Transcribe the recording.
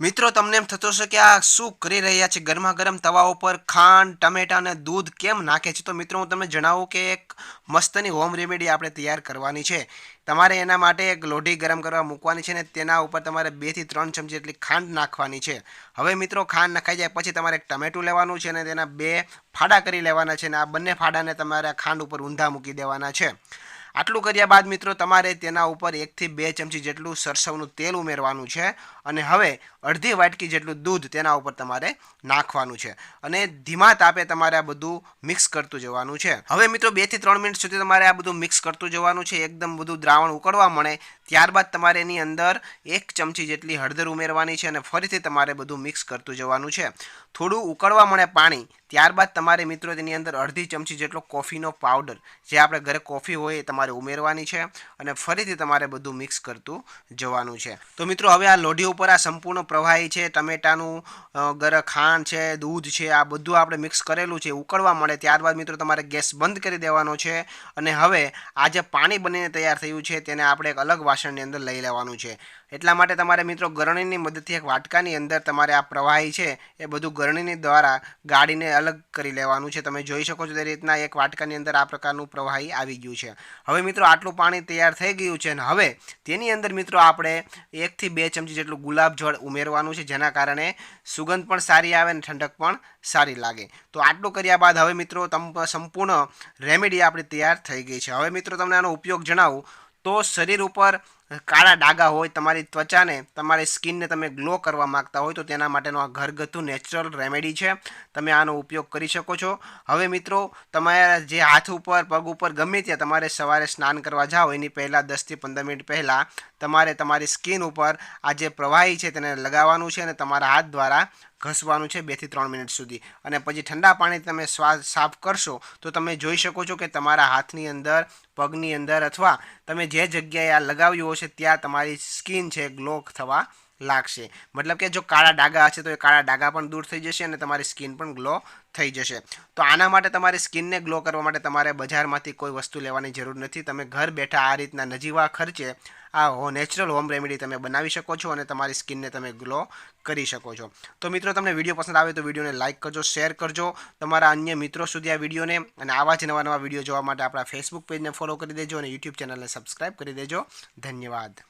મિત્રો, તમને એમ થતો હશે કે આ શું કરી રહ્યા છે? ગરમા ગરમ તવા ઉપર ખાંડ, ટમેટા અને દૂધ કેમ નાખે છે? તો મિત્રો, હું તમને જણાવું કે એક મસ્તની હોમ રેમેડી આપણે તૈયાર કરવાની છે. તમારે એના માટે એક લોઢી ગરમ કરવા મૂકવાની છે ને તેના ઉપર તમારે બેથી ત્રણ ચમચી જેટલી ખાંડ નાખવાની છે. હવે મિત્રો, ખાંડ નખાઈ જાય પછી તમારે એક ટમેટું લેવાનું છે અને તેના બે ફાડા કરી લેવાના છે અને આ બંને ફાડાને તમારે ખાંડ ઉપર ઊંધા મૂકી દેવાના છે. આટલું કર્યા બાદ મિત્રો તમારે તેના ઉપર એકથી બે ચમચી જેટલું સરસવનું તેલ ઉમેરવાનું છે અને હવે અડધી વાટકી જેટલું દૂધ તેના ઉપર તમારે નાખવાનું છે અને ધીમા તાપે તમારે આ બધું મિક્સ કરતું જવાનું છે. હવે મિત્રો બેથી ત્રણ મિનિટ સુધી તમારે આ બધું મિક્સ કરતું જવાનું છે. એકદમ બધું દ્રાવણ ઉકળવા મળે, ત્યારબાદ તમારે એની અંદર એક ચમચી જેટલી હળદર ઉમેરવાની છે અને ફરીથી તમારે બધું મિક્સ કરતું જવાનું છે. થોડું ઉકળવા મળે પાણી, ત્યારબાદ તમારે મિત્રો તેની અંદર અડધી ચમચી જેટલો કોફીનો પાવડર, જે આપણે ઘરે કોફી હોય એ તમારે ઉમેરવાની છે અને ફરીથી તમારે બધું મિક્સ કરતું જવાનું છે. તો મિત્રો, હવે આ લોઢી ઉપર આ સંપૂર્ણ પ્રવાહી છે, ટમેટાનું ગર ખાંડ છે, દૂધ છે, આ બધું આપણે મિક્સ કરેલું છે ઉકળવા મળે. ત્યારબાદ મિત્રો, તમારે ગેસ બંધ કરી દેવાનો છે અને હવે આ જે પાણી બનીને તૈયાર થયું છે, તેને આપણે એક અલગ વાસણની અંદર લઈ લેવાનું છે. એટલા માટે તમારે મિત્રો, ગરણીની મદદથી એક વાટકાની અંદર તમારે આ પ્રવાહી છે, એ બધું ગરણીની દ્વારા ગાડીને અલગ કરી લેવાનું છે. તમે જોઈ શકો છો તે રીતના એક વાટકાની અંદર આ પ્રકારનું પ્રવાહી આવી ગયું છે. હવે મિત્રો આટલું પાણી તૈયાર થઈ ગયું છે અને હવે તેની અંદર મિત્રો આપણે એકથી બે ચમચી જેટલું ગુલાબ જળ ઉમેરવાનું છે, જેના કારણે સુગંધ પણ સારી આવે અને ઠંડક પણ સારી લાગે. તો આટલું કર્યા બાદ હવે મિત્રો તમ સંપૂર્ણ રેમેડી આપણી તૈયાર થઈ ગઈ છે. હવે મિત્રો તમને આનો ઉપયોગ જણાવું. તો શરીર ઉપર કાળા ડાઘા હોય, તમારી ત્વચાને, તમારી સ્કિનને તમે ગ્લો કરવા માગતા હોય, તો તેના માટેનો આ ઘરગથ્થુ નેચરલ રેમેડી છે. તમે આનો ઉપયોગ કરી શકો છો. હવે મિત્રો, તમારા જે હાથ ઉપર, પગ ઉપર ગમે ત્યાં તમારે સવારે સ્નાન કરવા જાઓ, એની પહેલાં દસથી પંદર મિનિટ પહેલાં તમારે તમારી સ્કિન ઉપર આ જે પ્રવાહી છે તેને લગાવવાનું છે અને તમારા હાથ દ્વારા ઘસવાનું છે બેથી ત્રણ મિનિટ સુધી. અને પછી ઠંડા પાણી તમે શ્વાસ સાફ કરશો, તો તમે જોઈ શકો છો કે તમારા હાથની અંદર, પગની અંદર અથવા તમે જે જગ્યાએ આ લગાવ્યું હશે ત્યાં તમારી સ્કિન છે ગ્લો થવા લાગશે. મતલબ કે જો કાળા ડાઘા હશે તો એ કાળા ડાઘા પણ દૂર થઈ જશે અને તમારી સ્કિન પણ ગ્લો થઈ જશે. તો આના માટે તમારી સ્કિનને ગ્લો કરવા માટે તમારે બજારમાંથી કોઈ વસ્તુ લેવાની જરૂર નથી. તમે ઘર બેઠા આ રીતના નજીવા ખર્ચે આ હો નેચરલ હોમ રેમેડી તમે બનાવી શકો છો અને તમારી સ્કિનને તમે ગ્લો કરી શકો છો. તો મિત્રો, તમને વીડિયો પસંદ આવે તો વિડીયોને લાઇક કરજો, શેર કરજો. તમારા અન્ય મિત્રો સુધી આ વિડીયોને અને આવા જ નવા નવા વીડિયો જોવા માટે આપણા ફેસબુક પેજને ફોલો કરી દેજો અને યુટ્યુબ ચેનલને સબસ્ક્રાઈબ કરી દેજો. ધન્યવાદ.